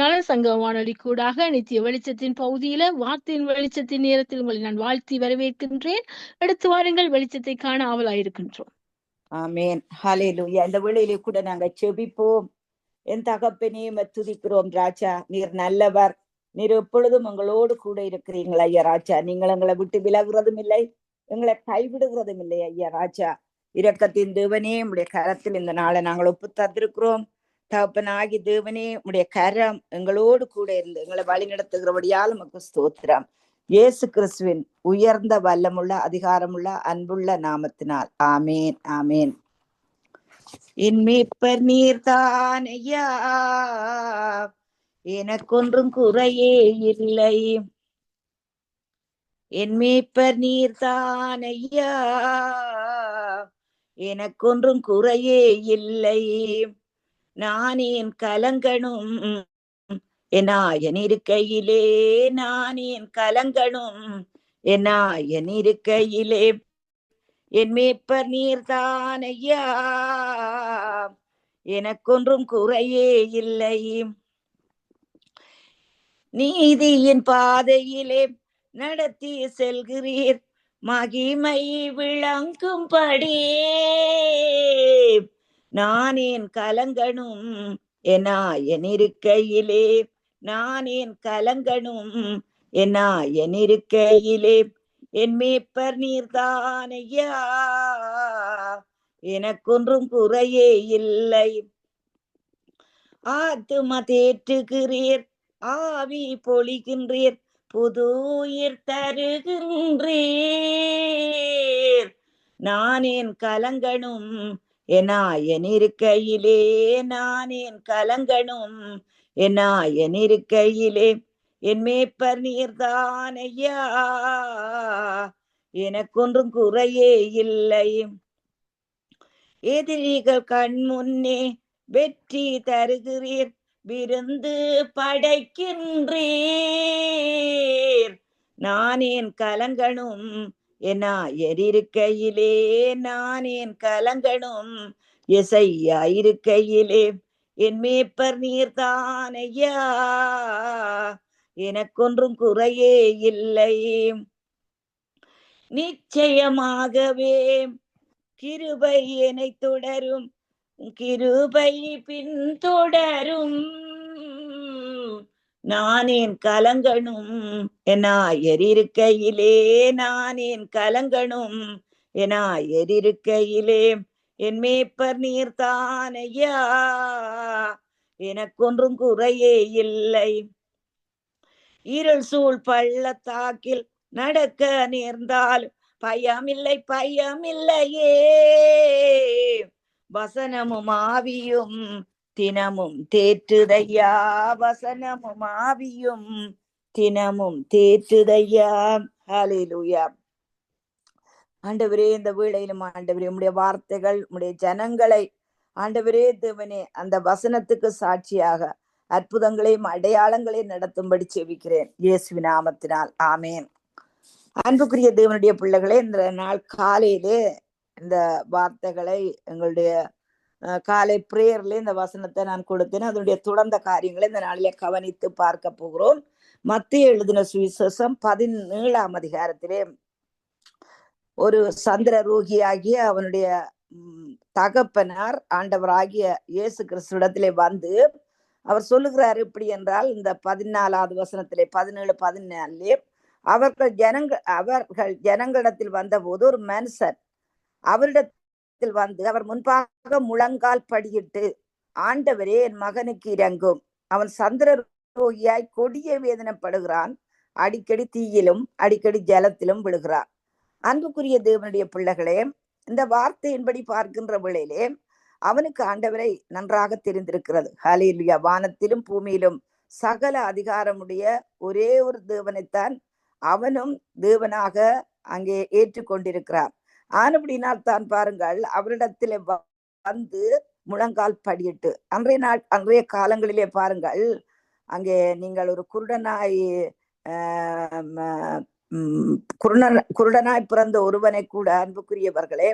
நாள் சங்க வானொலி கூடாக நித்திய வெளிச்சத்தின் பகுதியில வார்த்தையின் வெளிச்சத்தின் நேரத்தில் உங்களை நான் வாழ்த்தி வரவேற்கின்றேன். எடுத்து வாருங்கள் வெளிச்சத்தை காண ஆவலாயிருக்கின்றோம். ஆமேன். ஹalleluya. இந்த வேளையிலே கூட நாங்க செபிப்போம். என் தகப்பனே துதிக்கிறோம் ராஜா. நீர் நல்லவர். நீர் எப்பொழுதும் எங்களோடு கூட இருக்கிறீங்களா ஐயா ராஜா. நீங்கள் எங்களை விட்டு விலகுறதும் இல்லை எங்களை கைவிடுகிறதும் இல்லை ஐயா ராஜா. இரக்கத்தின் தேவனே உடைய கரத்தில் இந்த நாளை நாங்கள் ஒப்பு தந்திருக்கிறோம் தகப்பனாகி தேவனே உடைய கரம் எங்களோடு கூட இருந்து எங்களை வழி நடத்துகிறபடியால் நமக்கு ஸ்தோத்திரம். இயேசு கிறிஸ்துவின் உயர்ந்த வல்லமுள்ள அதிகாரமுள்ள அன்புள்ள நாமத்தினால். ஆமேன் ஆமேன். இன்மீப்பர் நீர்தானையா எனக்கொன்றும் குறையே இல்லை. என் மீட்பர் நீர்தானையா எனக்கொன்றும் குறையே இல்லை. நானேன் கலங்கணும். என் இருக்கையிலே நானேன் கலங்கணும். என் இருக்கையிலே என் மேப்பர் நீர்தான் ஐயா. எனக்கொன்றும் குறையே இல்லை. நீதியின் பாதையிலே நடத்தி செல்கிறீர். மகிமை விளங்கும்படியே நான் கலங்கணும் கலங்கனும் நானேன் கலங்கணும் இருக்கையிலே நான் என் என் மேப்பர் நீர்தானையா. எனக்கொன்றும் குறையே இல்லை. ஆத்தும தேற்றுகிறீர் ஆவி பொழிகின்றீர் புது உயிர் தருகின்றீர். நான் கலங்கணும் கலங்கனும் எனா என் இருக்கையிலே நான் என் கலங்கனும் எனா என் இருக்கையிலே என் மேப்பர் நீர்தானையா எனக்கொன்றும் குறையே இல்லை. எதிரிகள் கண் முன்னே வெற்றி தருகிறீர். விருந்து படைக்கின்றீர். நானேன் என் கலங்கனும் என்னா எரிருக்கையிலே நான் என் கலங்கணும் எசையா இருக்கையிலே. என் மேப்பர் நீர்தானையா எனக்கொன்றும் குறையே இல்லை. நிச்சயமாகவே கிருபை என்னை தொடரும். கிருபை பின்தொடரும் நானேன் கலங்கணும் எனா எரிருக்கையிலே நானேன் கலங்கணும் எனா எரிருக்கையிலே என் மேப்பர் நீர்தானையா எனக்கொன்றும் குறையே இல்லை. இருள் சூழ் பள்ளத்தாக்கில் நடக்க நேர்ந்தால் பயமில்லை பயமில்லையே. வசனமும் ஆவியும் தினமும் தேற்றுதையா வசனமும் ஆவியும். தினமும் தேற்றுதையா. ஹலிலுயா ஆண்டவரே இந்த வேளையிலும் ஆண்டவரே உம்முடைய வார்த்தைகள் உம்முடைய ஜனங்களை ஆண்டவரே தேவனே அந்த வசனத்துக்கு சாட்சியாக அற்புதங்களையும் அடையாளங்களையும் நடத்தும்படி செவிக்கிறேன் இயேசு நாமத்தினால். ஆமேன். அன்புக்குரிய தேவனுடைய பிள்ளைகளே இந்த நாள் காலையிலே இந்த வார்த்தைகளை எங்களுடைய காலை பிரேயர்ல இந்த வசனத்தை நான் கொடுத்தேன். அதனுடைய தொடர்ந்த காரியங்களை இந்த நாளில கவனித்து பார்க்க போகிறோம். மத்திய எழுதின சுவிசேஷம் பதினேழாம் அதிகாரத்திலே ஒரு சந்திர ரோகியாகிய அவனுடைய தகப்பனார் ஆண்டவராகிய இயேசு கிறிஸ்துவிடத்திலே வந்து அவர் சொல்லுகிறார் எப்படி என்றால் இந்த பதினாலாவது வசனத்திலே பதினேழு பதினாலே அவர்கள் ஜனங்க அவர்கள் ஜனங்களிடத்தில் வந்தபோது ஒரு மனுஷன் அவரிடத்தில் வந்து அவர் முன்பாக முழங்கால் படியிட்டு ஆண்டவரே என் மகனுக்கு இறங்கும் அவன் சந்திர ரோகியாய் கொடிய வேதனைப்படுகிறான். அடிக்கடி தீயிலும் அடிக்கடி ஜலத்திலும் விழுகிறான். அன்புக்குரிய தேவனுடைய பிள்ளைகளே இந்த வார்த்தையின்படி பார்க்கின்ற வேளையிலே அவனுக்கு ஆண்டவரை நன்றாக தெரிந்திருக்கிறது. ஹலிலுயா வானத்திலும் பூமியிலும் சகல அதிகாரமுடைய ஒரே ஒரு தேவனைத்தான் அவனும் தேவனாக அங்கே ஏற்றுக்கொண்டிருக்கிறார். ஆனபடினால் தான் பாருங்கள் அவரிடத்திலே வந்து முழங்கால் படியிட்டு. அன்றைய நாள் அன்றைய காலங்களிலே பாருங்கள் அங்கே நீங்கள் ஒரு குருடனாய் குருடன் குருடனாய் பிறந்த ஒருவனை கூட அன்புக்குரியவர்களே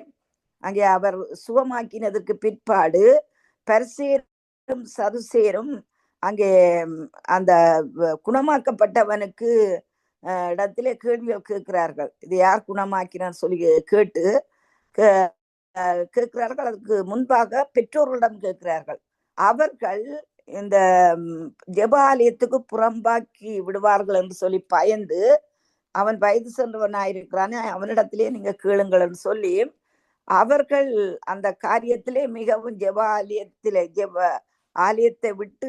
அங்கே அவர் சுகமாக்கினதற்கு பிற்பாடு பரிசேரும் சதுசேரும் அங்கே அந்த குணமாக்கப்பட்டவனுக்கு இடத்திலே கேள்விகள் கேட்கிறார்கள். இது யார் குணமாக்கினான்னு சொல்லி கேட்டு கேட்கிறார்கள். அதுக்கு முன்பாக பெற்றோர்களிடம் கேட்கிறார்கள். அவர்கள் இந்த ஜெபாலயத்துக்கு புறம்பாக்கி விடுவார்கள் என்று சொல்லி பயந்து அவன் வயது சென்றவனாயிருக்கிறானே அவனிடத்திலே நீங்க கேளுங்கள் என்று சொல்லி அவர்கள் அந்த காரியத்திலே மிகவும் ஜெப ஆலயத்திலே ஜெப ஆலயத்தை விட்டு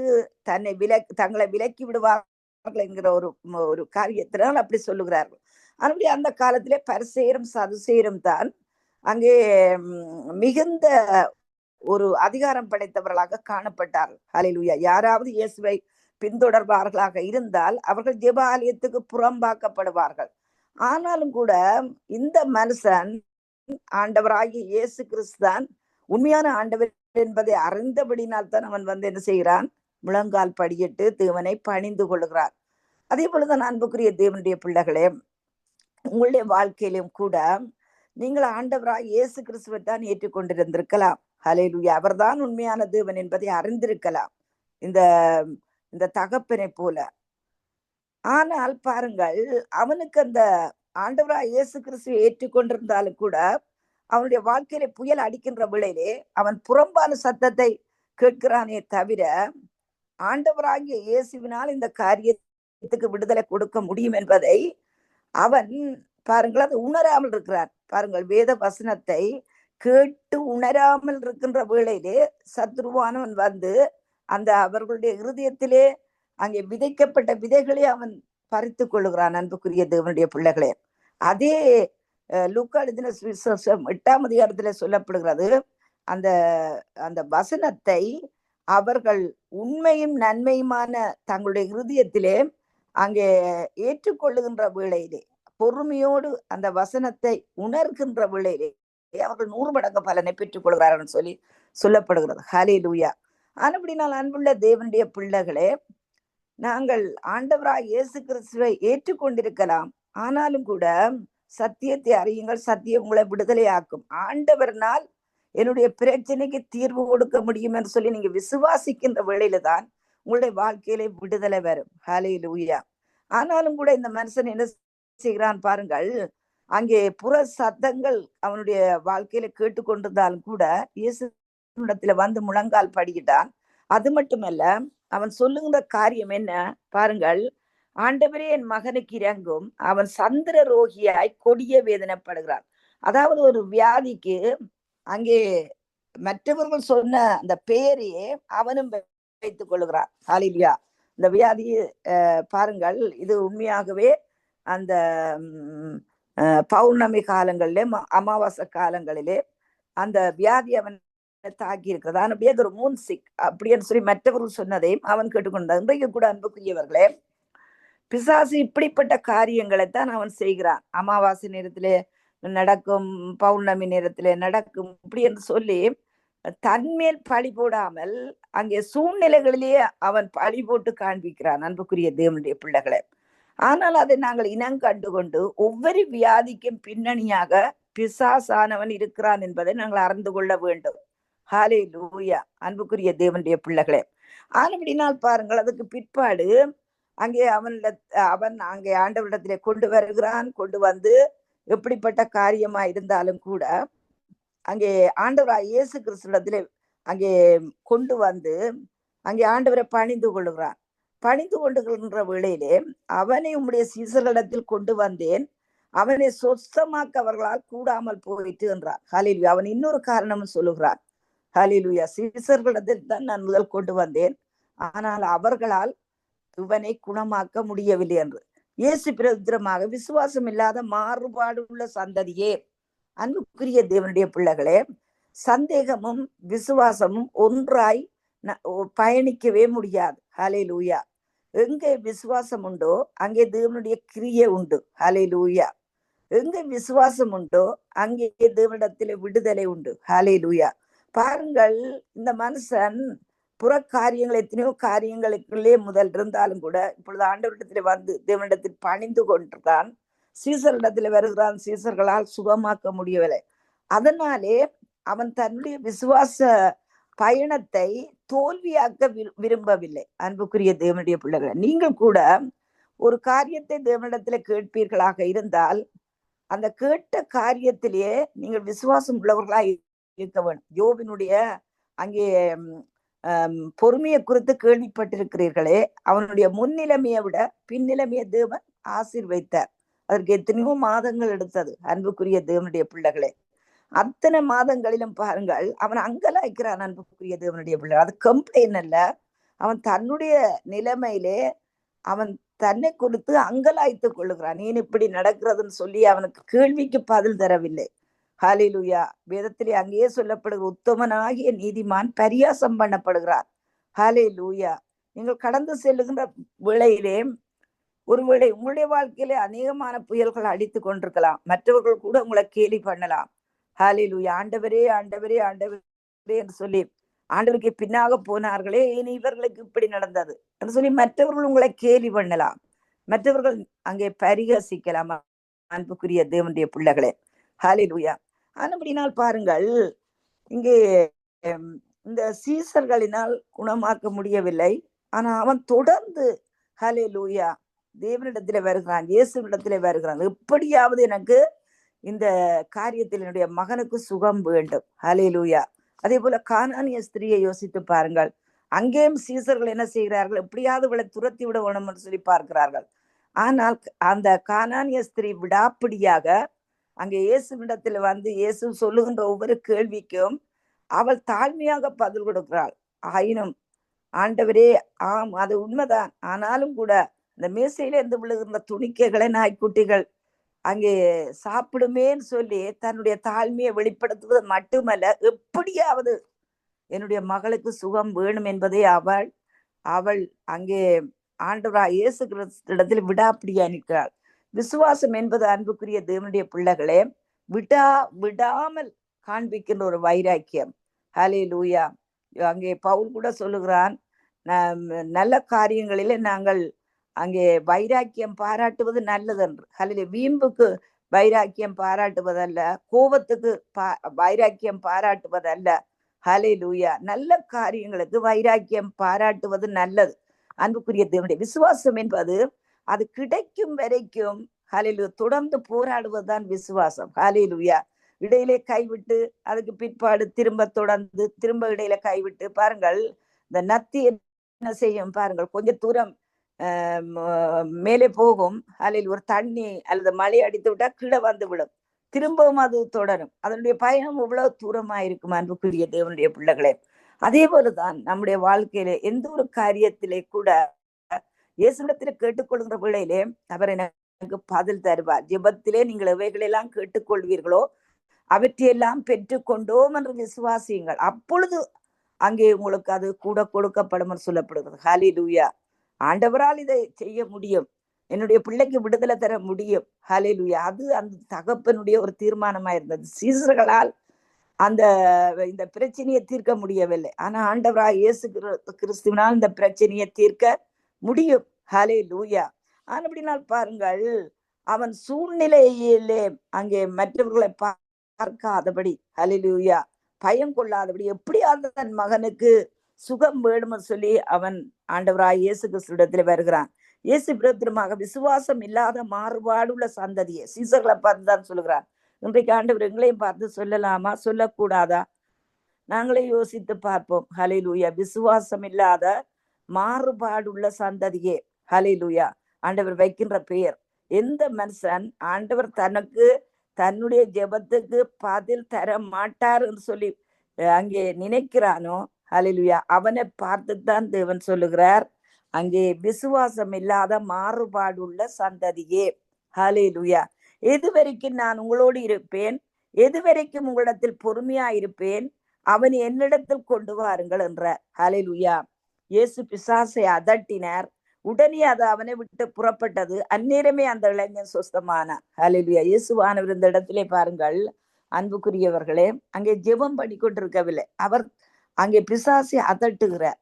தன்னை விலக்கி தங்களை விலக்கி விடுவார்கள். என்கிற ஒரு ஒரு காரியத்தினால் அப்படி சொல்லுகிறார்கள். அப்படி அந்த காலத்திலே பரிசேரும் சதுசேரும் தான் அங்கே மிகுந்த ஒரு அதிகாரம் படைத்தவர்களாக காணப்பட்டார்கள். ஹalleluya. யாராவது இயேசுவை பின்தொடர்பார்களாக இருந்தால் அவர்கள் ஜெப ஆலயத்துக்கு புறம்பாக்கப்படுவார்கள். ஆனாலும் கூட இந்த மனுஷன் ஆண்டவராகிய இயேசு கிறிஸ்து தான் உண்மையான ஆண்டவர் என்பதை அறிந்தபடினால் தான் அவன் வந்து என்ன செய்கிறான்? முழங்கால் படியிட்டு தேவனை பணிந்து கொள்கிறான் அதே போலதான் அன்புக்குரிய தேவனுடைய பிள்ளைகளே உங்களுடைய வாழ்க்கையிலும் கூட நீங்கள் ஆண்டவராக இயேசு கிறிஸ்துவை தான் ஏற்றுக்கொண்டிருந்திருக்கலாம். ஹalleluya அவர்தான் உண்மையான தேவன் என்பதை அறிந்திருக்கலாம். இந்த இந்த தகப்பனை போல. ஆனால் பாருங்கள் அவனுக்கு அந்த ஆண்டவரா இயேசு கிறிஸ்துவை ஏற்றுக்கொண்டிருந்தாலும் கூட அவனுடைய வாழ்க்கையில புயல் அடிக்கின்ற விலையிலே அவன் புறம்பான சத்தத்தை கேட்கிறானே தவிர ஆண்டவராகிய இயேசுவினால் இந்த காரியத்துக்கு விடுதலை கொடுக்க முடியும் என்பதை அவன் பாருங்கள் அது உணராமல் இருக்கிறான். பாருங்கள் வேத வசனத்தை கேட்டு உணராமல் இருக்கின்ற வேளையிலே சத்ருவானவன் வந்து அந்த அவர்களுடைய இருதயத்திலே அங்கே விதைக்கப்பட்ட விதைகளை அவன் பறித்து கொள்ளுகிறான் அன்புக்குரிய தேவனுடைய பிள்ளைகளே. அதே அஹ், சுவிசேஷம் எட்டாம் அதிகாரத்திலே சொல்லப்படுகிறது அந்த அந்த வசனத்தை அவர்கள் உண்மையும் நன்மையுமான தங்களுடைய இருதயத்திலே அங்கே ஏற்றுக்கொள்ளுகின்ற வேளையிலே பொறுமையோடு அந்த வசனத்தை உணர்கின்ற வேளையிலே அவர்கள் நூறு மடங்கு பலனை பெற்றுக் கொள்கிறார்கள் சொல்லி சொல்லப்படுகிறது. ஹலே லூயா ஆனப்படினால் அன்புள்ள தேவனுடைய பிள்ளைகளே நாங்கள் ஆண்டவராய் இயேசு கிறிஸ்துவை ஏற்றுக்கொண்டிருக்கலாம். ஆனாலும் கூட சத்தியத்தை அறியுங்கள் சத்தியம் உங்களை விடுதலையாக்கும். ஆண்டவர்னால் என்னுடைய பிரச்சனைக்கு தீர்வு கொடுக்க முடியும் என்று சொல்லி நீங்க விசுவாசிக்கின்ற வேளையில தான் உங்களுடைய வாழ்க்கையிலே விடுதலை வரும். ஹலே உயா ஆனாலும் கூட இந்த மனுஷன் என்ன செய்கிறான் பாருங்கள். அங்கே புற சத்தங்கள் அவனுடைய வாழ்க்கையில கேட்டுக்கொண்டிருந்தாலும் கூட இயேசு இடத்துல வந்து முழங்கால் படிக்கிட்டான். அது மட்டுமல்ல அவன் சொல்லுகிற காரியம் என்ன? பாருங்கள். ஆண்டவரே என் மகனுக்கு இறங்கும் அவன் சந்திர ரோகியாய் கொடிய வேதனைப்படுகிறான். அதாவது ஒரு வியாதிக்கு அங்கே மற்றவர்கள் சொன்ன அந்த பெயரையே அவனும் வைத்துக் கொள்கிறார் ஹாலிலியா இந்த வியாதி பாருங்கள். இது உண்மையாகவே அந்த பௌர்ணமி காலங்களிலே அமாவாசை காலங்களிலே அந்த வியாதி அவன் தாக்கி இருக்கிறது. அப்படியே ஒரு மூன் சிக் அப்படின்னு சொல்லி மற்றவர்கள் சொன்னதையும் அவன் கேட்டுக்கொண்டான் இன்றைக்கு கூட அன்புக்குரியவர்களே பிசாசு இப்படிப்பட்ட காரியங்களை தான் அவன் செய்கிறான். அமாவாசை நேரத்திலே நடக்கும் பௌர்ணமி நேரத்திலே நடக்கும் இப்படி என்று சொல்லி தன்மேல் பழி போடாமல் அங்கே சூழ்நிலைகளிலேயே அவன் பழி போட்டு காண்பிக்கிறான் அன்புக்குரிய தேவனுடைய பிள்ளைகளை. ஆனால் அதை நாங்கள் இனம் கண்டு கொண்டு ஒவ்வொரு வியாதிக்கும் பின்னணியாக பிசாசானவன் இருக்கிறான் என்பதை நாங்கள் அறிந்து கொள்ள வேண்டும். ஹாலே லூயா அன்புக்குரிய தேவனுடைய பிள்ளைகளே. ஆனபடினால் பாருங்கள் அதுக்கு பிற்பாடு அங்கே அவனிட அவன் அங்கே ஆண்டவரிடத்திலே கொண்டு வருகிறான் கொண்டு வந்து எப்படிப்பட்ட காரியமா இருந்தாலும் கூட அங்கே ஆண்டவராய் இயேசு கிறிஸ்துவிடத்திலே அங்கே கொண்டு வந்து அங்கே ஆண்டவரை பணிந்து கொள்ளுகிறான் பணிந்து கொண்டுகின்ற வேளையிலே அவனை உம்முடைய சீசர்களிடத்தில் கொண்டு வந்தேன். அவனை சொத்தமாக்க அவர்களால் கூடாமல் போயிட்டு என்றார். ஹலிலுயா அவன் இன்னொரு காரணமும் சொல்லுகிறான். ஹலிலுயா சீசர்களிடத்தில் தான் நான் முதல் கொண்டு வந்தேன். ஆனால் அவர்களால் இவனை குணமாக்க முடியவில்லை என்று. இயேசு பிரதிரமாக விசுவாசம் இல்லாத மாறுபாடு உள்ள சந்ததியே அன்புக்குரிய தேவனுடைய பிள்ளைகளே சந்தேகமும் விசுவாசமும் ஒன்றாய் ந- ஒ- பயணிக்கவே முடியாது. ஹலே லூயா எங்கே விசுவாசம் உண்டோ அங்கே தேவனுடைய கிரியை உண்டு. ஹலே லூயா எங்கே விசுவாசம் உண்டோ அங்கே தேவனிடத்தில் விடுதலை உண்டு. ஹலே லூயா பாருங்கள் இந்த மனுஷன் புற காரியங்கள் எத்தனையோ காரியங்களுக்குள்ளே முதல் இருந்தாலும் கூட இப்பொழுது ஆண்டவரிடத்தில் வந்து தேவனிடத்தில் பணிந்து கொண்டுதான் சீசரிடத்தில் வருகிறான் சீசர்களால் சுகமாக்க முடியவில்லை. அதனாலே அவன் தன்னுடைய விசுவாச பயணத்தை தோல்வியாக்க விரு- விரும்பவில்லை. அன்புக்குரிய தேவனுடைய பிள்ளைகளை நீங்கள் கூட ஒரு காரியத்தை தேவனிடத்துல கேட்பீர்களாக இருந்தால் அந்த கேட்ட காரியத்திலேயே நீங்கள் விசுவாசம் உள்ளவர்களா இருக்க வேண்டும் யோபினுடைய அங்கே பொறுமையை குறித்து கேள்விப்பட்டிருக்கிறீர்களே அவனுடைய முன்னிலைமையை விட பின்னிலைமையை தேவன் ஆசீர்வைத்தார் அதற்கு எத்தனையோ மாதங்கள் எடுத்தது அன்புக்குரிய தேவனுடைய பிள்ளைகளே. அத்தனை மாதங்களிலும் பாருங்கள் அவன் அங்கலாய்க்கிறான் அன்புக்குரிய தேவனுடைய பிள்ளை அது கம்ப்ளைண்ட் அல்ல. அவன் தன்னுடைய நிலைமையிலே அவன் தன்னை குறித்து அங்கலாய்த்து கொள்ளுகிறான். நீ இப்படி நடக்கிறதுன்னு சொல்லி அவனுக்கு கேள்விக்கு பதில் தரவில்லை. ஹாலிலுயா வேதத்திலே அங்கேயே சொல்லப்படுகிற உத்தமனாகிய நீதிமான் பரியாசம் பண்ணப்படுகிறார். லூயா நீங்கள் கடந்து செல்லுகின்ற விளையிலே ஒருவேளை உங்களுடைய வாழ்க்கையிலே அநேகமான புயல்கள் அடித்து கொண்டிருக்கலாம். மற்றவர்கள் கூட உங்களை கேலி பண்ணலாம். ஹாலிலு ஆண்டவரே ஆண்டவரே ஆண்டவரே என்று சொல்லி ஆண்டவருக்கு பின்னாக போனார்களே இனி இவர்களுக்கு இப்படி நடந்தது? என்று சொல்லி மற்றவர்கள் உங்களை கேலி பண்ணலாம். மற்றவர்கள் அங்கே பரிகசிக்கலாம். அன்புக்குரிய தேவனுடைய பிள்ளைகளே. ஹாலிலுயா ஆனபடினால் பாருங்கள் இங்கே இந்த சீசர்களினால் குணமாக்க முடியவில்லை. ஆனா அவன் தொடர்ந்து ஹalleluya தேவனிடத்திலே வருகிறான் இயேசுவிடத்திலே வருகிறான். எப்படியாவது எனக்கு இந்த காரியத்தில் என்னுடைய மகனுக்கு சுகம் வேண்டும். ஹalleluya அதே போல கானானிய ஸ்திரியை யோசித்து பாருங்கள். அங்கேயும் சீசர்கள் என்ன செய்கிறார்கள்? எப்படியாவது இவளை துரத்தி விட வேணும்னு சொல்லி பார்க்கிறார்கள். ஆனால் அந்த கானானிய ஸ்திரீ விடாப்பிடியாக அங்கே இயேசுவிடத்தில் வந்து இயேசு சொல்லுகின்ற ஒவ்வொரு கேள்விக்கும் அவள் தாழ்மையாக பதில் கொடுக்கிறாள். ஆயினும் ஆண்டவரே ஆம் அது உண்மைதான். ஆனாலும் கூட இந்த மேசையில இருந்து விழுகின்ற துணிக்கைகளை நாய்க்குட்டிகள் அங்கே சாப்பிடுமேன்னு சொல்லி தன்னுடைய தாழ்மையை வெளிப்படுத்துவது மட்டுமல்ல எப்படியாவது என்னுடைய மகளுக்கு சுகம் வேணும் என்பதை அவள் அவள் அங்கே ஆண்டவரா இயேசு இடத்தில் விடாப்பிடியா நிற்கிறாள். விசுவாசம் என்பது அன்புக்குரிய தேவனுடைய பிள்ளைகளே விடா விடாமல் காண்பிக்கின்ற ஒரு வைராக்கியம். ஹலே லூயா அங்கே பவுல் கூட சொல்லுகிறான் நல்ல காரியங்களிலே நாங்கள் அங்கே வைராக்கியம் பாராட்டுவது நல்லது என்று ஹலே வீம்புக்கு வைராக்கியம் பாராட்டுவதல்ல கோபத்துக்கு பா வைராக்கியம் பாராட்டுவதல்ல. ஹலே லூயா நல்ல காரியங்களுக்கு வைராக்கியம் பாராட்டுவது நல்லது. அன்புக்குரிய தேவனுடைய விசுவாசம் என்பது அது கிடைக்கும் வரைக்கும் ஹலிலு தொடர்ந்து போராடுவதுதான் விசுவாசம். ஹலிலுயா இடையிலே கைவிட்டு அதுக்கு பிற்பாடு திரும்ப தொடர்ந்து திரும்ப இடையில கைவிட்டு பாருங்கள் இந்த நத்தி என்ன செய்யும் பாருங்கள் கொஞ்ச தூரம் மேலே போகும். அதில் ஒரு தண்ணி அல்லது மழை அடித்து விட்டா கீழே வந்து விடும். திரும்பவும் அது தொடரும். அதனுடைய பயணம் இவ்வளவு தூரமா இருக்கும் அன்புக்குரிய தேவனுடைய பிள்ளைகளே. அதே போலதான் நம்முடைய வாழ்க்கையில எந்த ஒரு காரியத்திலே கூட இயேசுடத்திலே கேட்டுக்கொள்கிற பிள்ளையிலே அவர் எனக்கு பதில் தருவார். ஜெபத்திலே நீங்கள் எவைகளெல்லாம் கேட்டுக்கொள்வீர்களோ அவற்றையெல்லாம் பெற்றுக்கொண்டோம் என்று விசுவாசியுங்கள். அப்பொழுது அங்கே உங்களுக்கு அது கூட கொடுக்கப்படும் என்று சொல்லப்படுகிறது. ஹாலி லூயா ஆண்டவரால் இதை செய்ய முடியும். என்னுடைய பிள்ளைக்கு விடுதலை தர முடியும். ஹாலே லூயா அது அந்த தகப்பனுடைய ஒரு தீர்மானமா இருந்தது. சீசர்களால் அந்த இந்த பிரச்சனையை தீர்க்க முடியவில்லை. ஆனா ஆண்டவரா இயேசு கிறிஸ்து- கிறிஸ்துவினால் இந்த பிரச்சனையை தீர்க்க முடியும். ஹலே லூயா ஆனபடினால் பாருங்கள் அவன் சூழ்நிலையிலே அங்கே மற்றவர்களை பார்க்காதபடி. ஹலிலூயா பயம் கொள்ளாதபடி. எப்படியாவது தன் மகனுக்கு சுகம் வேணும்னு சொல்லி அவன் ஆண்டவராய் இயேசு கிறிஸ்துடத்துல வருகிறான். இயேசு பிரத்திரமாக விசுவாசம் இல்லாத மாறுபாடுள்ள சந்ததியை சீசர்களை பார்த்து தான் சொல்லுகிறான் இன்றைக்கு ஆண்டவர் எங்களையும் பார்த்து சொல்லலாமா? சொல்லக்கூடாதா? நாங்களே யோசித்து பார்ப்போம். ஹலிலூயா விசுவாசம் இல்லாத மாறுபாடுள்ள சந்ததியே. ஹலிலூயா ஆண்டவர் வைக்கின்ற பெயர். எந்த மனுஷன் ஆண்டவர் தனக்கு தன்னுடைய ஜெபத்துக்கு பதில் தர மாட்டார் என்று சொல்லி அங்கே நினைக்கிறானோ ஹலிலுயா அவனை பார்த்துத்தான் தேவன் சொல்லுகிறார். அங்கே விசுவாசம் இல்லாத மாறுபாடுள்ள சந்ததியே. ஹலிலுயா எது வரைக்கும் நான் உங்களோடு இருப்பேன். எது வரைக்கும் உங்களிடத்தில் பொறுமையா இருப்பேன். அவன் என்னிடத்தில் கொண்டு வாருங்கள் என்ற ஹலிலுயா இயேசு பிசாசை அதட்டினார். உடனே அது அவனை விட்டு புறப்பட்டது. அந்நேரமே அந்த இளைஞன் சுஸ்தமான ஹலிலுயா இயேசுவானவர் இந்த இடத்திலே பாருங்கள். அன்புக்குரியவர்களே அங்கே ஜெபம் பண்ணி கொண்டிருக்கவில்லை அவர் அங்கே பிசாசை அதட்டுகிறார்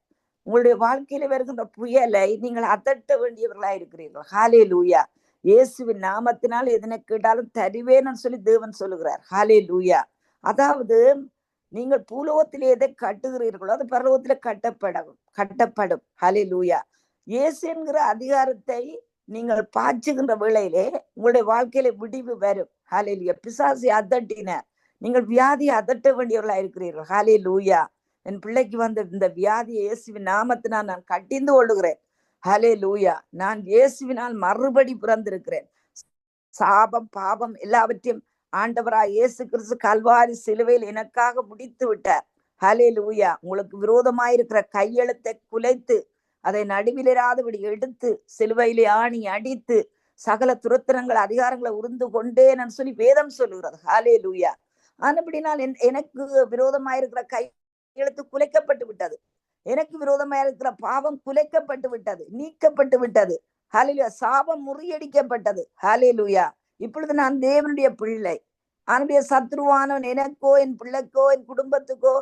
உங்களுடைய வாழ்க்கையில வருகின்ற புயலை நீங்கள் அதட்ட வேண்டியவர்களா இருக்கிறீர்கள். ஹாலே லூயா இயேசுவின் நாமத்தினால் எதனை கேட்டாலும் தருவேன்னு சொல்லி தேவன் சொல்லுகிறார். ஹாலே லூயா அதாவது நீங்கள் பூலோகத்திலே எதை கட்டுகிறீர்களோ அது பரலோகத்தில் கட்டப்படும் கட்டப்படும். ஹலே லூயா இயேசு என்கிற அதிகாரத்தை நீங்கள் பாய்ச்சுகின்ற வேளையிலே உங்களுடைய வாழ்க்கையில விடிவு வரும். ஹாலே லூயா பிசாசி அதட்டினார் நீங்கள் வியாதியை அதட்ட வேண்டியவர்களா இருக்கிறீர்கள். ஹாலே லூயா என் பிள்ளைக்கு வந்த இந்த வியாதியை இயேசுவின் நாமத்தினால் நான் கட்டிந்து கொள்ளுகிறேன். ஹலே லூயா நான் இயேசுவினால் மறுபடி பிறந்திருக்கிறேன். சாபம் பாபம் எல்லாவற்றையும் ஆண்டவராய் இயேசு கிறிஸ்து கல்வாரி சிலுவையில் எனக்காக முடித்து விட்டார் ஹலே லூயா உங்களுக்கு விரோதமாயிருக்கிற கையெழுத்தை குலைத்து அதை நடுவிலிராதபடி எடுத்து சிலுவையிலே ஆணி அடித்து சகல துரத்திரங்கள் அதிகாரங்களை உருந்து நான் சொல்லி வேதம் சொல்லுகிறது. ஹாலே லூயா ஆனபடினால் எனக்கு விரோதமாயிருக்கிற எழுத்து குலைக்கப்பட்டு விட்டது. எனக்கு விரோதமாயிருக்கிற பாவம் குலைக்கப்பட்டு விட்டது நீக்கப்பட்டு விட்டது. ஹாலேலுயா சாபம் முறியடிக்கப்பட்டது. ஹாலே லூயா இப்பொழுது நான் தேவனுடைய பிள்ளை அவனுடைய சத்ருவானவன் எனக்கோ என் பிள்ளைக்கோ என் குடும்பத்துக்கோ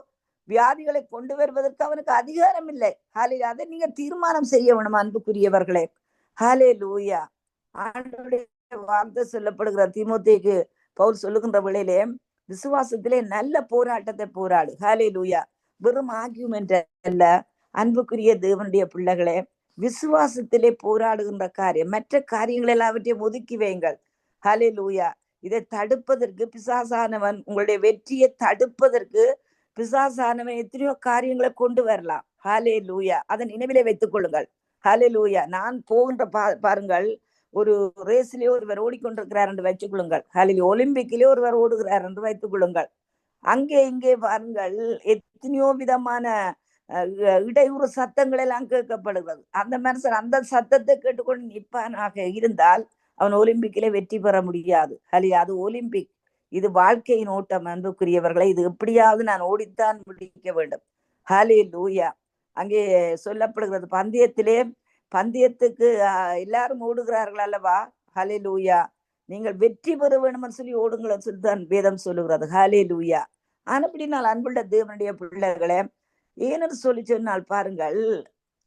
வியாதிகளை கொண்டு வருவதற்கு அவனுக்கு அதிகாரம் இல்லை. ஹாலே அதை நீங்க தீர்மானம் செய்ய வேணும் அன்புக்குரியவர்களே. ஹாலே லூயா ஆண்டோடைய வார்த்தை சொல்லப்படுகிற திமுத்தைக்கு பவுல் சொல்லுகின்ற விளையிலே விசுவாசத்திலே நல்ல போராட்டத்தை போராடு. ஹாலே லூயா வெறும் ஆகியுமெண்ட் அல்ல. அன்புக்குரிய தேவனுடைய பிள்ளைகளே விசுவாசத்திலே போராடுகின்ற காரியம் மற்ற காரியங்கள் எல்லாவற்றையும் ஒதுக்கி வையுங்கள். ஹலே லூயா இதை தடுப்பதற்கு பிசாசானவன் உங்களுடைய வெற்றியை தடுப்பதற்கு பிசாசானவன் எத்தனையோ காரியங்களை கொண்டு வரலாம். ஹாலே லூயா அதை நினைவிலே வைத்துக் கொள்ளுங்கள். ஹலே லூயா நான் போகின்ற பா பாருங்கள் ஒரு ரேஸ்லயே ஒருவர் ஓடிக்கொண்டிருக்கிறார் என்று வைத்துக் கொள்ளுங்கள். ஹலே ஒலிம்பிக்கிலே ஒருவர் ஓடுகிறார் என்று வைத்துக் கொள்ளுங்கள். அங்கே இங்கே பாருங்கள் எத்தனையோ விதமான இடையூறு சத்தங்கள் எல்லாம் கேட்கப்படுகிறது. அந்த மனுஷன் அந்த சத்தத்தை கேட்டுக்கொண்டு நிற்பானாக இருந்தால் அவன் ஒலிம்பிக்கிலே வெற்றி பெற முடியாது. ஹலி அது ஒலிம்பிக். இது வாழ்க்கையின் ஓட்டம் அன்புக்குரியவர்களை. இது எப்படியாவது நான் ஓடித்தான் முடிக்க வேண்டும். ஹலே லூயா அங்கே சொல்லப்படுகிறது பந்தயத்திலே பந்தயத்துக்கு எல்லாரும் ஓடுகிறார்கள் அல்லவா? ஹலே லூயா நீங்கள் வெற்றி பெற வேணும்னு சொல்லி ஓடுங்கள்னு சொல்லி தான் வேதம் சொல்லுகிறது. ஹலே லூயா ஆனப்படினால் அன்புள்ள தேவனுடைய பிள்ளைகளை ஏன்னு சொல்லி சொன்னால் பாருங்கள்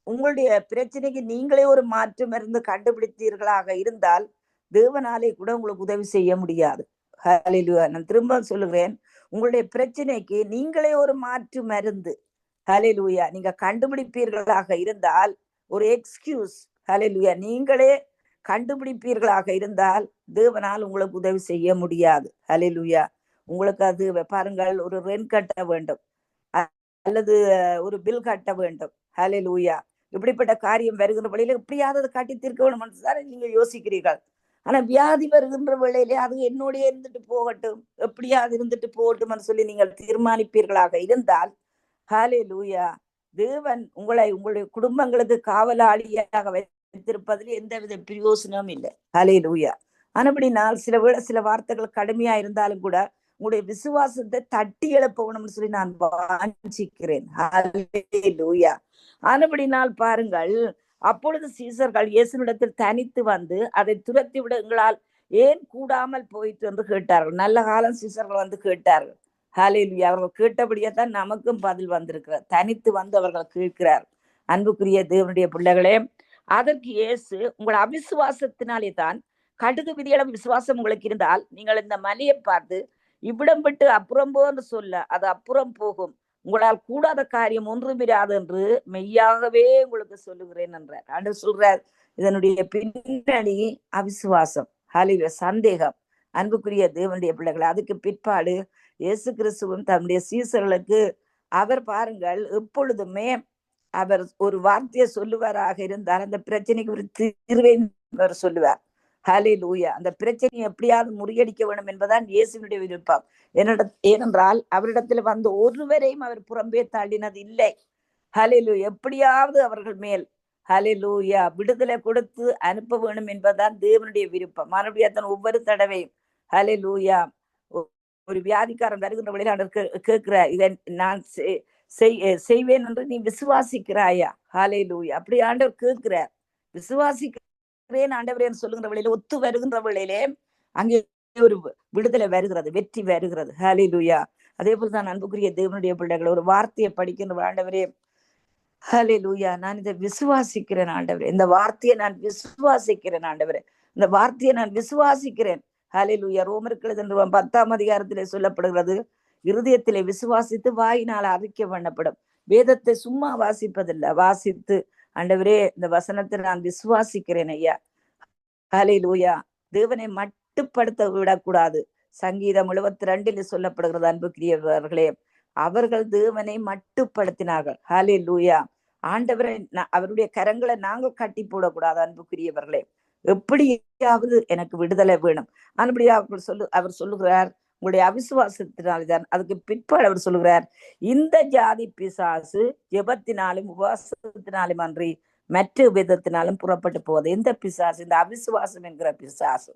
உங்களுடைய பிரச்சனைக்கு நீங்களே ஒரு மாற்றம் இருந்து கண்டுபிடித்தீர்களாக இருந்தால் தேவனாலே கூட உங்களுக்கு உதவி செய்ய முடியாது. ஹலிலுயா நான் திரும்ப சொல்லுகிறேன் உங்களுடைய பிரச்சனைக்கு நீங்களே ஒரு மாற்று மருந்து ஹலிலுயா நீங்க கண்டுபிடிப்பீர்களாக இருந்தால் ஒரு எக்ஸ்கியூஸ் ஹலிலுயா நீங்களே கண்டுபிடிப்பீர்களாக இருந்தால் தேவனால் உங்களுக்கு உதவி செய்ய முடியாது. ஹலிலுயா உங்களுக்கு அது பாருங்கள் ஒரு ரென் கட்ட வேண்டும். அல்லது ஒரு பில் கட்ட வேண்டும். ஹலே லூயா இப்படிப்பட்ட காரியம் வருகின்ற வழியில எப்படியாவது காட்டி தீர்க்க வேண்டும் தானே நீங்க யோசிக்கிறீர்கள். ஆனா வியாதி வருகின்ற வேளையிலே அது என்னுடைய இருந்துட்டு போகட்டும். எப்படியாவது இருந்துட்டு போகட்டும்னு சொல்லி நீங்கள் தீர்மானிப்பீர்களாக இருந்தால் ஹாலே லூயா தேவன் உங்களை உங்களுடைய குடும்பங்களுக்கு காவலாளியாக வைத்திருப்பதில் எந்தவித பிரயோசனமும் இல்லை. ஹாலே லூயா ஆனப்படினால் சில வேளை சில வார்த்தைகள் கடுமையா இருந்தாலும் கூட உங்களுடைய விசுவாசத்தை தட்டி எழுப்பணும்னு சொல்லி நான் வாஞ்சிக்கிறேன். லூயா ஆனபடினால் பாருங்கள் அப்பொழுது சீசர்கள் இயேசுனிடத்தில் தனித்து வந்து அதை துரத்தி விட எங்களால் ஏன் கூடாமல் போயிட்டு என்று கேட்டார்கள். நல்ல காலம் சீசர்கள் வந்து கேட்டார்கள். ஹாலேலுயா அவர்கள் கேட்டபடியே தான் நமக்கும் பதில் வந்திருக்கிறார் தனித்து வந்து அவர்கள் கேட்கிறார். அன்புக்குரிய தேவனுடைய பிள்ளைகளே அதற்கு இயேசு உங்கள் அவிசுவாசத்தினாலே தான் கடுகு விதியளவு விசுவாசம் உங்களுக்கு இருந்தால் நீங்கள் இந்த மலையை பார்த்து இவ்விடம் விட்டு அப்புறம் போன்னு சொல்ல அது அப்புறம் போகும். உங்களால் கூடாத காரியம் ஒன்றுமிராது என்று மெய்யாகவே உங்களுக்கு சொல்லுகிறேன் என்றார். அன்று சொல்றார் இதனுடைய பின்னணி அவிசுவாசம் ஹாலில சந்தேகம் அன்புக்குரிய தேவனுடைய பிள்ளைகள் அதுக்கு பிற்பாடு இயேசு கிறிஸ்துவும் தன்னுடைய சீசர்களுக்கு அவர் பாருங்கள் எப்பொழுதுமே அவர் ஒரு வார்த்தையை சொல்லுவாராக இருந்தால் அந்த பிரச்சனைக்கு ஒரு தீர்வை அவர் சொல்லுவார். ஹாலே லூயா அந்த பிரச்சனையை எப்படியாவது முறியடிக்க வேண்டும் என்பதான் இயேசுனுடைய விருப்பம். என்னிட ஏனென்றால் அவரிடத்துல வந்து ஒருவரையும் அவர் புறம்பே தள்ளினது இல்லை. ஹலே லூ எப்படியாவது அவர்கள் மேல் ஹலே லூயா விடுதலை கொடுத்து அனுப்ப வேணும் என்பதுதான் தேவனுடைய விருப்பம். மறுபடியும் தன் ஒவ்வொரு தடவையும் ஹலே லூயா ஒரு வியாதிக்காரன் வருகின்ற வழியில் கேட்கிற இதை நான் செய்வேன் என்று நீ விசுவாசிக்கிறாயா? ஹாலே லூயா அப்படி ஆண்டவர் கேட்கிறார். விசுவாசிக்கிறேன் ஆண்டவரேன்னு சொல்லுகிற வழியில ஒத்து வருகின்ற வழியிலே அங்கே ஒரு விடுதலை வருகிறது வெற்றி வருகிறது. ஹாலி லூயா அதே போல தான் அன்புக்குரிய தேவனுடைய பிள்ளைகள் ஒரு வார்த்தையை படிக்கின்ற ஆண்டவரே. ஹலே லூயா நான் இதை விசுவாசிக்கிறேன் ஆண்டவரே. இந்த வார்த்தையை நான் விசுவாசிக்கிறேன் ஆண்டவரே. இந்த வார்த்தையை நான் விசுவாசிக்கிறேன். ஹலே லூயா ரோமர்கள் பத்தாம் அதிகாரத்திலே சொல்லப்படுகிறது இருதயத்திலே விசுவாசித்து வாயினால் அறிக்கை பண்ணப்படும் வேதத்தை சும்மா வாசிப்பதில்லை வாசித்து ஆண்டவரே இந்த வசனத்தை நான் விசுவாசிக்கிறேன் ஐயா. ஹலே லூயா தேவனை மட்டுப்படுத்த விடக்கூடாது. சங்கீதம் எழுபத்தி ரெண்டில் சொல்லப்படுகிறது அன்புக்குரியவர்களே அவர்கள் தேவனை மட்டுப்படுத்தினார்கள். ஹலே லூயா ஆண்டவரை அவருடைய கரங்களை நாங்கள் கட்டி போடக்கூடாது அன்புக்குரியவர்களே. எப்படியாவது எனக்கு விடுதலை வேணும். அன்படியா அவர் சொல்லு அவர் சொல்லுகிறார் உங்களுடைய அவிசுவாசத்தினால்தான் அதுக்கு பிற்பாடு அவர் சொல்லுகிறார் இந்த ஜாதி பிசாசு ஜெபத்தினாலும் உபவாசத்தினாலும் அன்றி மற்ற விதத்தினாலும் புறப்பட்டு போவது இந்த பிசாசு? இந்த அவிசுவாசம் என்கிற பிசாசு.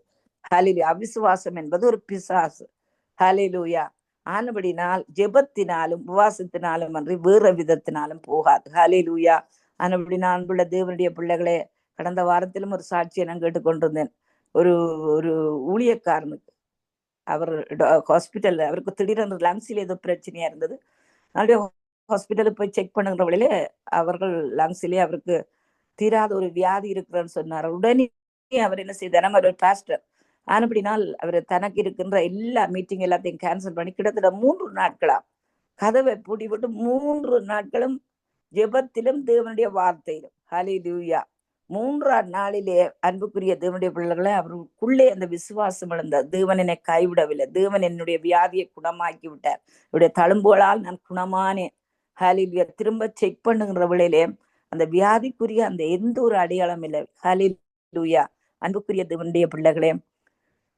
ஹலிலு அவிசுவாசம் என்பது ஒரு பிசாசு. ஹலிலூயா ஆனபடினால் ஜெபத்தினாலும் உபவாசத்தினாலும் அன்றி வேற விதத்தினாலும் போகாது. ஹலிலூயா ஆனபடி நான் உள்ள தேவனுடைய பிள்ளைகளே கடந்த வாரத்திலும் ஒரு சாட்சியை நான் கேட்டுக்கொண்டிருந்தேன். ஒரு ஒரு ஊழியக்காரனுக்கு. அவர் ஹாஸ்பிட்டல் அவருக்கு திடீரென்று லங்ஸில் ஏதோ பிரச்சனையா இருந்தது. அதனால ஹாஸ்பிட்டலுக்கு போய் செக் பண்ணுங்கிற வழியில அவர்கள் லங்ஸிலே அவருக்கு தீராத ஒரு வியாதி இருக்கிறன்னு சொன்னார். உடனே அவர் என்ன செய்தார்? ஒரு பாஸ்டர் ஆனப்படினால் அவர் தனக்கு இருக்கின்ற எல்லா மீட்டிங் எல்லாத்தையும் கேன்சல் பண்ணி கிட்டத்தட்ட மூன்று நாட்களா கதவை பூட்டி போட்டு மூன்று நாட்களும் ஜெபத்திலும் தேவனுடைய வார்த்தையிலும். ஹலி லூயா மூன்றாம் நாளிலே அன்புக்குரிய தேவனுடைய பிள்ளைகளை அவருக்குள்ளே அந்த விசுவாசம் இழந்த தேவன் என்னை கைவிடவில்லை. தேவன் என்னுடைய வியாதியை குணமாக்கி விட்டார் என்னுடைய தழும்புகளால் நான் குணமானேன். ஹலிலியா திரும்ப செக் பண்ணுங்கிற விலையிலே அந்த வியாதிக்குரிய அந்த எந்த ஒரு அடையாளம் இல்லை. ஹலிலூயா அன்புக்குரிய தேவனுடைய பிள்ளைகளே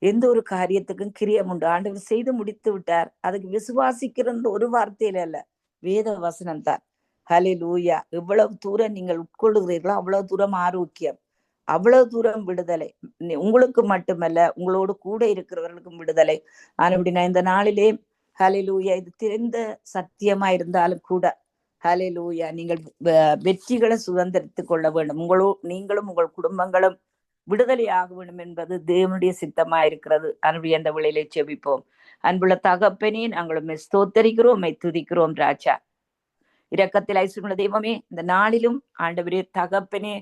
எந்த ஒரு காரியத்துக்கும் கிரியம் உண்டு. ஆண்டவர் செய்து முடித்து விட்டார். அதுக்கு விசுவாசிக்கிறது ஒரு வார்த்தையில அல்ல வேத வசனம் தான். ஹலே லூயா எவ்வளவு தூரம் நீங்கள் உட்கொள்ளுகிறீர்களோ அவ்வளவு தூரம் ஆரோக்கியம். அவ்வளவு தூரம் விடுதலை. உங்களுக்கு மட்டுமல்ல உங்களோடு கூட இருக்கிறவர்களுக்கும் விடுதலை. ஆனா அப்படின்னா இந்த நாளிலே ஹலே லூயா இது தெரிந்த சத்தியமா இருந்தாலும் கூட ஹலே லூயா நீங்கள் வெற்றிகளை சுதந்திரித்துக் கொள்ள வேண்டும். உங்களோ நீங்களும் உங்கள் குடும்பங்களும் விடுதலை ஆக வேண்டும் என்பது தேவனுடைய சித்தமா இருக்கிறது. அன்பு அந்த விளையிலே செபிப்போம். அன்புள்ள தகப்பனே நாங்களும் ஸ்தோத்தரிக்கிறோம் துதிக்கிறோம் ராஜா. இரக்கத்தில் ஐஸ்வர்ய தெய்வமே இந்த நாளிலும் ஆண்டவரே தகப்பனே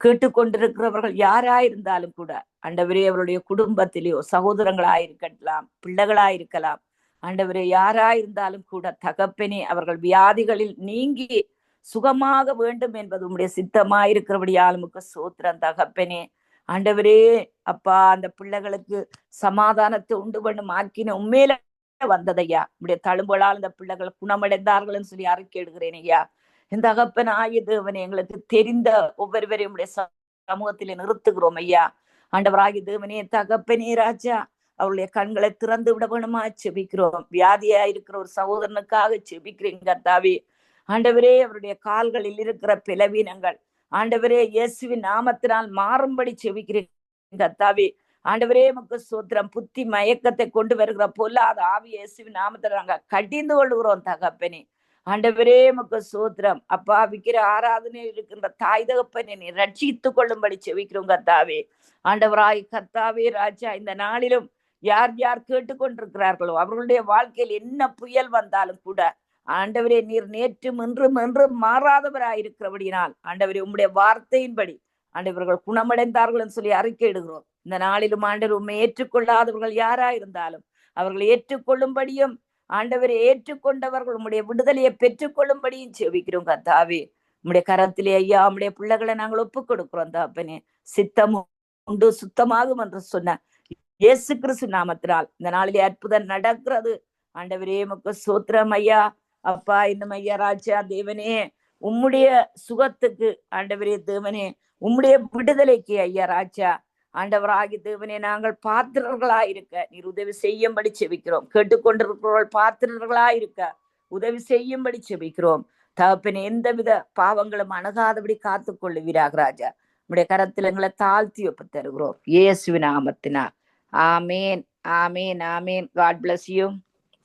கேட்டுக்கொண்டிருக்கிறவர்கள் யாராயிருந்தாலும் கூட ஆண்டவரே அவருடைய குடும்பத்திலேயோ சகோதரங்களாயிருக்கலாம் பிள்ளைகளாயிருக்கலாம் ஆண்டவரே யாராயிருந்தாலும் கூட தகப்பனே அவர்கள் வியாதிகளில் நீங்கி சுகமாக வேண்டும் என்பது உம்முடைய சித்தமாயிருக்கிறபடியால் முக்க சோத்திரம் தகப்பனே. ஆண்டவரே அப்பா அந்த பிள்ளைகளுக்கு சமாதானத்தை உண்டு பண்ணும் ஆக்கின உண்மையில வந்ததையா? உடைய தழும்புகளால் இந்த பிள்ளைகள் குணமடைந்தார்கள்னு சொல்லி அறிக்கையிடுகிறேன் ஐயா இந்த அகப்பன் ஆய எங்களுக்கு தெரிந்த ஒவ்வொருவரையும் உடைய சமூகத்திலே நிறுத்துகிறோம் ஐயா. ஆண்டவராகி தேவனே தகப்பனே ராஜா அவருடைய கண்களை திறந்து விட வேணுமா? செபிக்கிறோம். வியாதியா இருக்கிற ஒரு சகோதரனுக்காக செபிக்கிறேன் கர்த்தாவே. ஆண்டவரே அவருடைய கால்களில் இருக்கிற பிளவீனங்கள். ஆண்டவரே இயேசுவின் நாமத்தினால் மாறும்படி செபிக்கிறேன் கர்த்தாவே. ஆண்டவரே மக்கு சோத்திரம் புத்தி மயக்கத்தை கொண்டு வருகிற பொல்லாத ஆவி இயேசுவின் நாமத்தில் நாங்கள் கடிந்து கொள்கிறோம் தகப்பனே. ஆண்டவரே மக்கு சோத்திரம் அப்பா விக்கிற ஆராதனை இருக்கின்ற தாய் தகப்பனை நீ ரட்சித்து கொள்ளும்படி செவிக்கிறோம் கத்தாவே ஆண்டவராய் கத்தாவே ராஜா இந்த நாளிலும் யார் யார் கேட்டுக்கொண்டிருக்கிறார்களோ அவர்களுடைய வாழ்க்கையில் என்ன புயல் வந்தாலும் கூட ஆண்டவரே நீர் நேற்றும் இன்றும் என்றும் மாறாதவராயிருக்கிறபடியினால் ஆண்டவரே உம்முடைய வார்த்தையின்படி ஆண்டவர்கள் குணமடைந்தார்கள் சொல்லி அறிக்கை இடுகிறோம் இந்த நாளிலும் ஆண்டவர் உண்மை ஏற்றுக்கொள்ளாதவர்கள் யாரா இருந்தாலும் அவர்கள் ஏற்றுக்கொள்ளும்படியும் ஆண்டவரை ஏற்றுக்கொண்டவர்கள் உம்முடைய விடுதலையை பெற்றுக்கொள்ளும்படியும் செவிக்கிறோம் கத்தாவே உம்முடைய கரத்திலே ஐயா உம்முடைய பிள்ளைகளை நாங்கள் ஒப்புக் கொடுக்கிறோம் தாப்பனே சித்தமும் உண்டு சுத்தமாகும் என்று சொன்ன இயேசு கிறிஸ்து நாமத்தினால் இந்த நாளிலே அற்புதம் நடக்கிறது. ஆண்டவரே முக்க சோத்திரம் ஐயா. அப்பா இன்னும் ஐயா ராஜா தேவனே. உம்முடைய சுகத்துக்கு ஆண்டவரே தேவனே. உம்முடைய விடுதலைக்கு ஐயா ராஜா. ஆண்டவராகி தேவனே நாங்கள் பாத்திரர்களா இருக்க நீர் உதவி செய்யும்படி செபிக்கிறோம். கேட்டுக்கொண்டிருக்கிறவர்கள் பாத்திரர்களா இருக்க உதவி செய்யும்படி செபிக்கிறோம். தகப்பனே எந்தவித பாவங்களும் அணுகாதபடி காத்து கொள்ளுவீராக ராஜா. உடைய கரத்தில் எங்களை தாழ்த்தி ஒப்பு தருகிறோம் இயேசுவின் நாமத்தினார் ஆமேன் ஆமேன் ஆமேன். God bless you